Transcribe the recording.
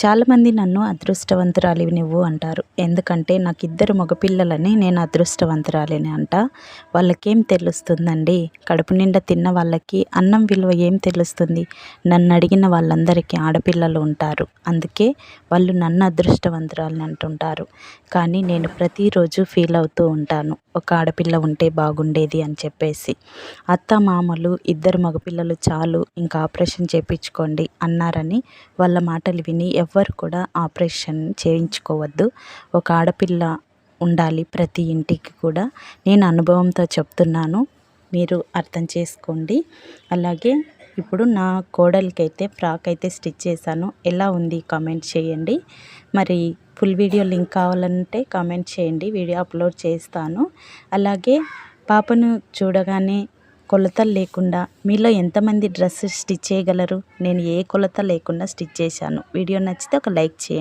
చాలామంది నన్ను అదృష్టవంతురాలివి నువ్వు అంటారు. ఎందుకంటే నాకు ఇద్దరు మగపిల్లలని నేను అదృష్టవంతురాలిని అంట. వాళ్ళకేం తెలుస్తుందండి? కడుపు నిండా తిన్న వాళ్ళకి అన్నం విలువ ఏం తెలుస్తుంది? నన్ను అడిగిన వాళ్ళందరికీ ఆడపిల్లలు ఉంటారు. అందుకే వాళ్ళు నన్ను అదృష్టవంతురాలని అంటుంటారు. కానీ నేను ప్రతిరోజు ఫీల్ అవుతూ ఉంటాను. ఒక ఆడపిల్ల ఉంటే బాగుండేది అని చెప్పేసి. అత్త మామలు ఇద్దరు మగపిల్లలు చాలు ఇంకా ఆపరేషన్ చేయించుకోండి అన్నారని వాళ్ళ మాటలు విని ఎవ్వరు కూడా ఆపరేషన్ చేయించుకోవద్దు. ఒక ఆడపిల్ల ఉండాలి ప్రతి ఇంటికి కూడా. నేను అనుభవంతో చెప్తున్నాను. మీరు అర్థం చేసుకోండి. అలాగే ఇప్పుడు నా కోడలికైతే ఫ్రాక్ అయితే స్టిచ్ చేశాను. ఎలా ఉంది కామెంట్ చేయండి. మరి ఫుల్ వీడియో లింక్ కావాలంటే కామెంట్ చేయండి. వీడియో అప్లోడ్ చేస్తాను. అలాగే పాపను చూడగానే కొలతలు లేకుండా మీలో ఎంతమంది డ్రెస్ స్టిచ్ చేయగలరు? నేను ఏ కొలత లేకుండా స్టిచ్ చేశాను. వీడియో నచ్చితే ఒక లైక్ చేయండి.